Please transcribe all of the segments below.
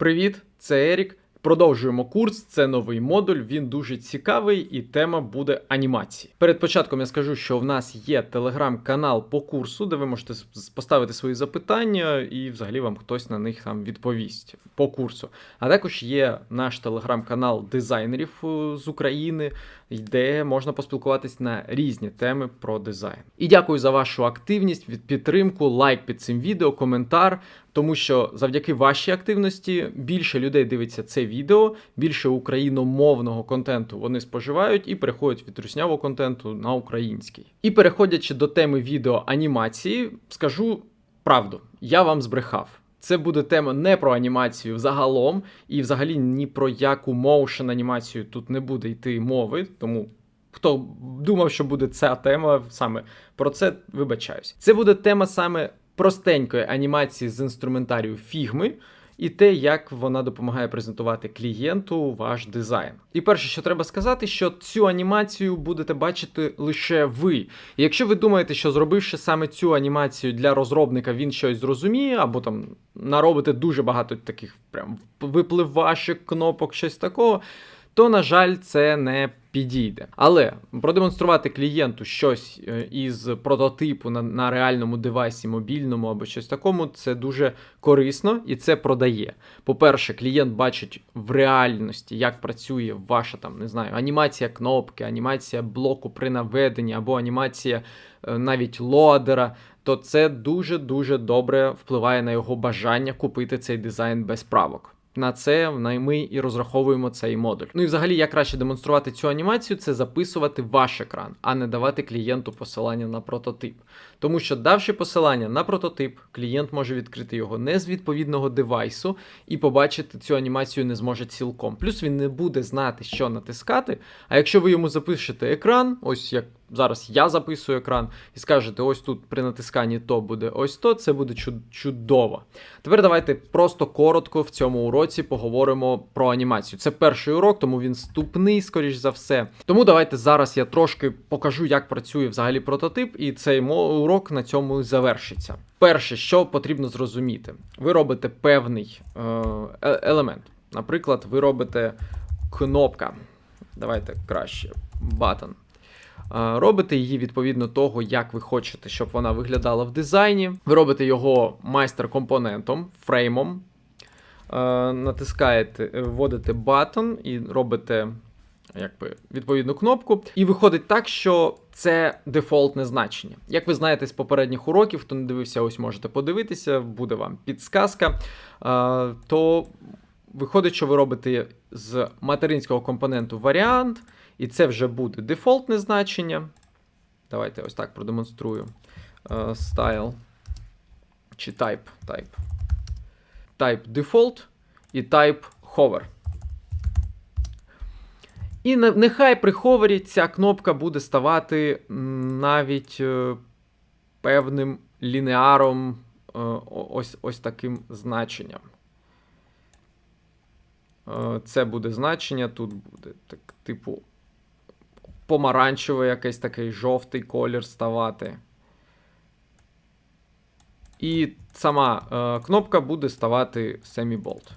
Привіт, це Ерік. Продовжуємо курс. Це новий модуль. Він дуже цікавий, і тема буде анімації. Перед початком я скажу, що в нас є телеграм-канал по курсу, де ви можете поставити свої запитання, і взагалі вам хтось на них там відповість по курсу. А також є наш телеграм-канал дизайнерів е, з України, де можна поспілкуватись на різні теми про дизайн. І дякую за вашу активність, підтримку, лайк під цим відео, коментар. Тому що завдяки вашій активності більше людей дивиться це відео, більше україномовного контенту вони споживають і переходять від руснявого контенту на український. І переходячи до теми відео анімації, скажу правду, я вам збрехав. Це буде тема не про анімацію взагалом, і взагалі ні про яку моушен анімацію тут не буде йти мови, тому. Хто думав, що буде ця тема саме про це, вибачаюсь. Це буде тема саме простенької анімації з інструментарію фігми. І те, як вона допомагає презентувати клієнту ваш дизайн. І перше, що треба сказати, що цю анімацію будете бачити лише ви. І якщо ви думаєте, що зробивши саме цю анімацію для розробника, він щось зрозуміє, або там наробите дуже багато таких прям випливашок, кнопок, щось такого, то, на жаль, це не підійде. Але продемонструвати клієнту щось е, із прототипу на, на реальному девайсі, мобільному або щось такому, це дуже корисно і це продає. По-перше, клієнт бачить в реальності, як працює ваша там, не знаю, анімація кнопки, анімація блоку при наведенні або анімація е, навіть лоадера. То це дуже дуже добре впливає на його бажання купити цей дизайн без правок. На це ми і розраховуємо цей модуль. Ну і взагалі, як краще демонструвати цю анімацію, це записувати ваш екран, а не давати клієнту посилання на прототип. Тому що, давши посилання на прототип, клієнт може відкрити його не з відповідного девайсу і побачити цю анімацію не зможе цілком. Плюс він не буде знати, що натискати. А якщо ви йому запишете екран, ось як зараз я записую екран, і скажете, ось тут при натисканні то буде ось то, це буде чуд- чудово. Тепер давайте просто коротко в цьому уроці поговоримо про анімацію. Це перший урок, тому він вступний, скоріш за все. Тому давайте зараз я трошки покажу, як працює взагалі прототип, і цей урок на цьому завершиться. Перше, що потрібно зрозуміти, ви робите певний е, е- елемент. Наприклад, ви робите кнопка. Давайте краще батон. Е, Робите її відповідно того, як ви хочете, щоб вона виглядала в дизайні. Ви робите його майстер-компонентом, фреймом. Е, Натискаєте, е, вводите батон і робите якби, відповідну кнопку. І виходить так, що це дефолтне значення. Як ви знаєте з попередніх уроків, хто не дивився, ось можете подивитися, буде вам підсказка. То виходить, що ви робите з материнського компоненту варіант. І це вже буде дефолтне значення. Давайте ось так продемонструю. Е, Style чи type. Type. Type default і type hover. І нехай при ховері ця кнопка буде ставати навіть е, певним лінеаром е, ось, ось таким значенням. Це буде значення, тут буде так, типу помаранчевий якийсь такий жовтий колір ставати. І сама е, кнопка буде ставати семіболт.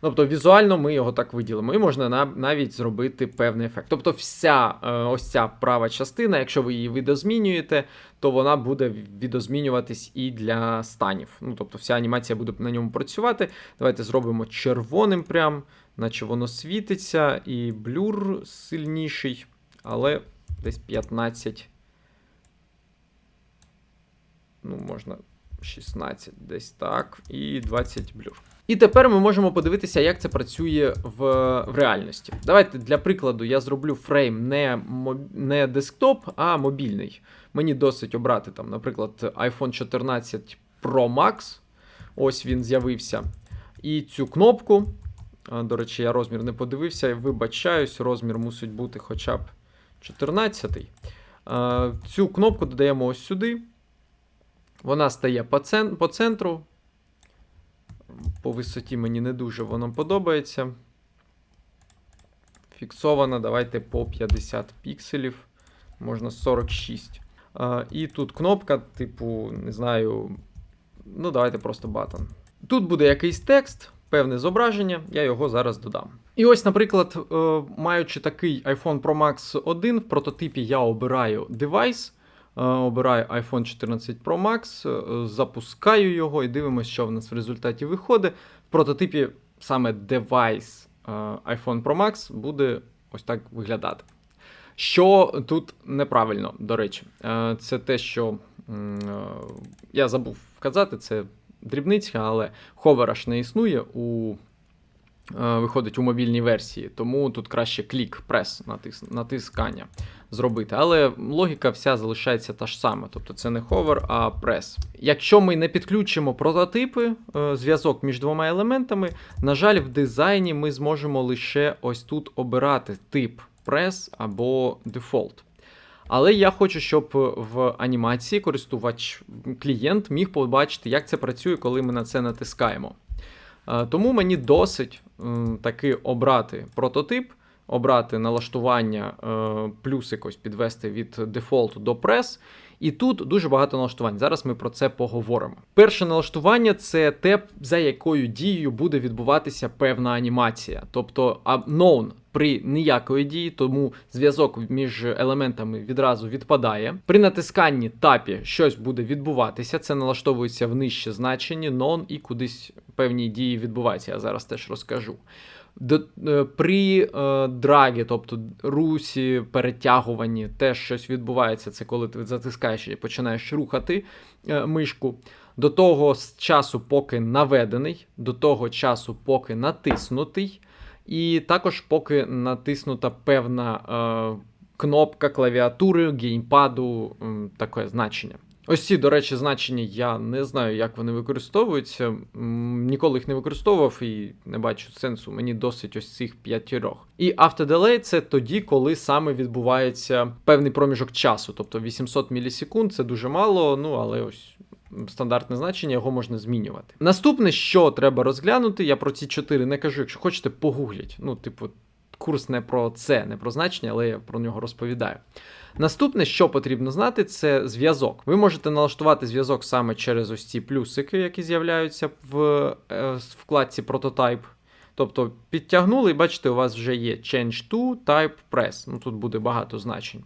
Тобто візуально ми його так виділимо. І можна нав- навіть зробити певний ефект. Тобто, вся е, ось ця права частина, якщо ви її видозмінюєте, то вона буде відозмінюватись і для станів. Ну, тобто, вся анімація буде на ньому працювати. Давайте зробимо червоним прям, наче воно світиться, і блюр сильніший, але десь 15. Ну, можна 16, десь так, і 20 блюр. І тепер ми можемо подивитися, як це працює в, в реальності. Давайте для прикладу я зроблю фрейм не, не десктоп, а мобільний. Мені досить обрати там, наприклад, iPhone 14 Pro Max. Ось він з'явився. І цю кнопку. До речі, я розмір не подивився. Вибачаюсь, розмір мусить бути хоча б 14. Цю кнопку додаємо ось сюди. Вона стає по, центру. По висоті мені не дуже воно подобається. Фіксована, давайте по 50 пікселів. Можна 46. А, і тут кнопка, типу, не знаю. Ну, давайте просто батон. Тут буде якийсь текст. Певне зображення, я його зараз додам. І ось, наприклад, е, маючи такий iPhone Pro Max 1, в прототипі я обираю девайс, е, обираю iPhone 14 Pro Max, е, запускаю його і дивимося, що в нас в результаті виходить. В прототипі саме девайс iPhone Pro Max буде ось так виглядати. Що тут неправильно, до речі, це те, що я забув вказати, це дрібниця, але ховера ж не існує у. е, Виходить у мобільній версії, тому тут краще клік, прес, натис, натискання зробити. Але логіка вся залишається та ж сама, тобто це не ховер, а прес. Якщо ми не підключимо прототипи, е, зв'язок між двома елементами, на жаль, в дизайні ми зможемо лише ось тут обирати тип прес або дефолт. Але я хочу, щоб в анімації користувач, клієнт міг побачити, як це працює, коли ми на це натискаємо. Е, Тому мені досить таки обрати прототип, обрати налаштування, е, плюс якось підвести від дефолту до прес. І тут дуже багато налаштувань. Зараз ми про це поговоримо. Перше налаштування це те, за якою дією буде відбуватися певна анімація. Тобто а, known при ніякої дії, тому зв'язок між елементами відразу відпадає. При натисканні тапі щось буде відбуватися. Це налаштовується в нижче значенні, known і кудись певні дії відбуваються. Я зараз теж розкажу. Е, при е, драгі, тобто русі, перетягуванні, теж щось відбувається. Це коли ти затискаєш і починаєш рухати е, мишку. До того часу, поки наведений, до того часу, поки натиснутий, і також поки натиснута певна кнопка клавіатури, геймпаду, таке значення. Ось ці, до речі, значення я не знаю, як вони використовуються. Ніколи їх не використовував і не бачу сенсу. Мені досить ось цих п'ятірьох. І автоделей це тоді, коли саме відбувається певний проміжок часу. Тобто 800 мілісекунд це дуже мало, ну але ось. Стандартне значення, його можна змінювати. Наступне, що треба розглянути, я про ці чотири не кажу, якщо хочете, погугліть. Ну, типу, курс не про це, не про значення, але я про нього розповідаю. Наступне, що потрібно знати, це зв'язок. Ви можете налаштувати зв'язок саме через ось ці плюсики, які з'являються в е, вкладці Prototype. Тобто підтягнули, і бачите, у вас вже є Change to Type Press. Ну тут буде багато значень.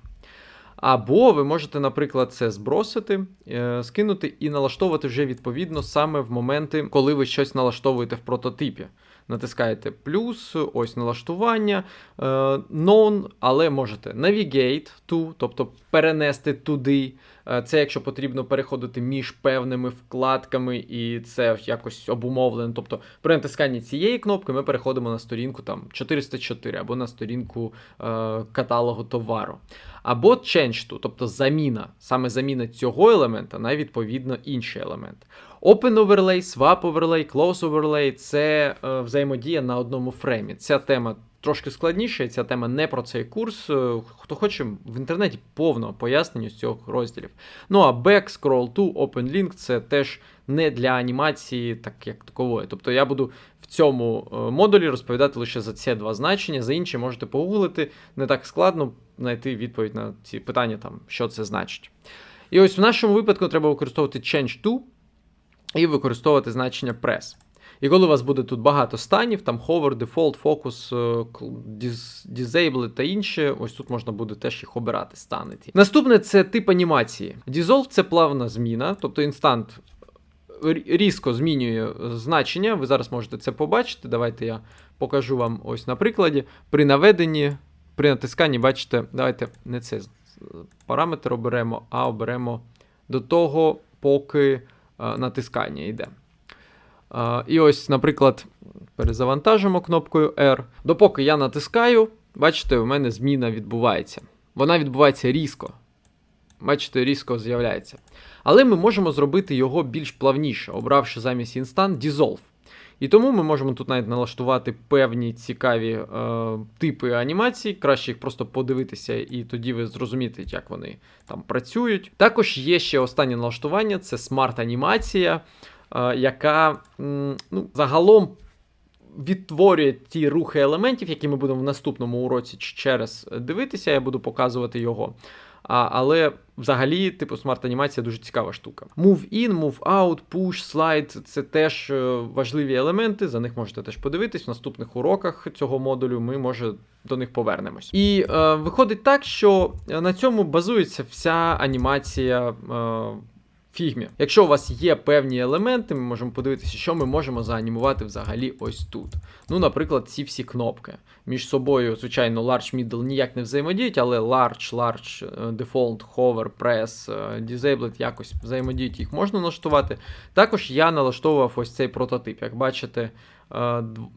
Або ви можете, наприклад, це збросити, е, скинути і налаштовувати вже відповідно саме в моменти, коли ви щось налаштовуєте в прототипі. Натискаєте плюс, ось налаштування, е, known, але можете navigate to, тобто перенести туди. Е, Це якщо потрібно переходити між певними вкладками, і це якось обумовлено. Тобто при натисканні цієї кнопки ми переходимо на сторінку там 404 або на сторінку е, каталогу товару. Або change to, тобто заміна, саме заміна цього елемента на відповідно інший елемент. Open overlay, swap overlay, close overlay це е, взаємодія на одному фреймі. Ця тема трошки складніша, ця тема не про цей курс. Е, Хто хоче, в інтернеті повно пояснення з цього розділів. Ну а back, scroll to, open link це теж не для анімації, так як такової. Тобто я буду в цьому е, модулі розповідати лише за ці два значення. За інші можете погуглити. Не так складно знайти відповідь на ці питання, там, що це значить. І ось в нашому випадку треба використовувати change to і використовувати значення press. І коли у вас буде тут багато станів, там hover, default, focus, е, disable та інше, ось тут можна буде теж їх обирати, стани. Наступне це тип анімації. Dissolve це плавна зміна, тобто інстант різко змінює е, значення. Ви зараз можете це побачити. Давайте я покажу вам ось на прикладі. При наведенні, при натисканні, бачите, давайте не це параметр оберемо, а оберемо до того, поки натискання йде. Е, І ось, наприклад, перезавантажимо кнопкою R. Допоки я натискаю, бачите, у мене зміна відбувається. Вона відбувається різко. Бачите, різко з'являється. Але ми можемо зробити його більш плавніше, обравши замість інстант Dissolve. І тому ми можемо тут навіть налаштувати певні цікаві е, типи анімацій. Краще їх просто подивитися, і тоді ви зрозумієте, як вони там працюють. Також є ще останнє налаштування це смарт-анімація, е, яка м, ну, загалом відтворює ті рухи елементів, які ми будемо в наступному уроці через дивитися. Я буду показувати його. А, але взагалі, типу, смарт-анімація дуже цікава штука. Move in, move out, push, slide це теж е, важливі елементи. За них можете теж подивитись. В наступних уроках цього модулю ми може до них повернемось. І е, виходить так, що е, на цьому базується вся анімація. Е, Фігмі. Якщо у вас є певні елементи, ми можемо подивитися, що ми можемо заанімувати взагалі ось тут. Ну, наприклад, ці всі кнопки. Між собою, звичайно, large, middle ніяк не взаємодіють, але large, large, е, default, hover, press, е, disabled якось взаємодіють, їх можна налаштувати. Також я налаштовував ось цей прототип. Як бачите,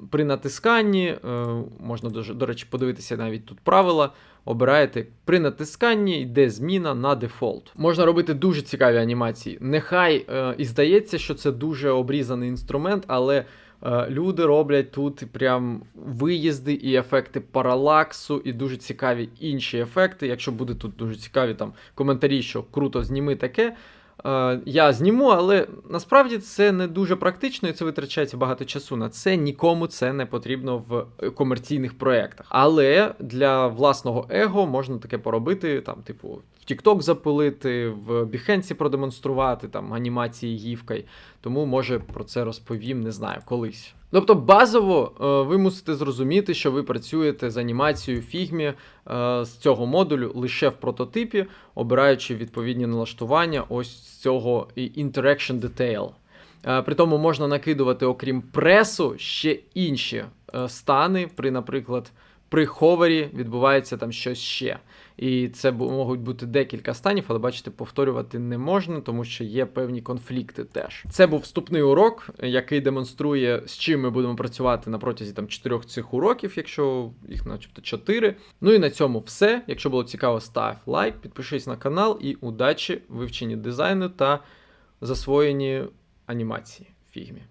при натисканні, е, можна до речі, подивитися навіть тут правила. Обираєте при натисканні йде зміна на дефолт. Можна робити дуже цікаві анімації. Нехай е, і здається, що це дуже обрізаний інструмент, але е, люди роблять тут прям виїзди і ефекти паралаксу, і дуже цікаві інші ефекти. Якщо буде тут дуже цікаві там коментарі, що круто зніми таке. Е, я зніму, але насправді це не дуже практично і це витрачається багато часу на це. Нікому це не потрібно в комерційних проєктах. Але для власного его можна таке поробити, там, типу, в TikTok запилити, в Behance продемонструвати там анімації гівкою. Тому може про це розповім, не знаю, колись. Тобто базово е, ви мусите зрозуміти, що ви працюєте з анімацією Figma е, з цього модулю лише в прототипі, обираючи відповідні налаштування ось з цього Interaction Detail. Е, При тому можна накидувати, окрім пресу, ще інші стани. При, наприклад, при ховері відбувається там щось ще. І це можуть бути декілька станів, але бачите, повторювати не можна, тому що є певні конфлікти теж. Це був вступний урок, який демонструє, з чим ми будемо працювати на протязі там чотирьох цих уроків, якщо їх начебто чотири. Ну і на цьому все. Якщо було цікаво, став лайк, підпишись на канал і удачі вивченні дизайну та засвоєнні анімації в фігмі.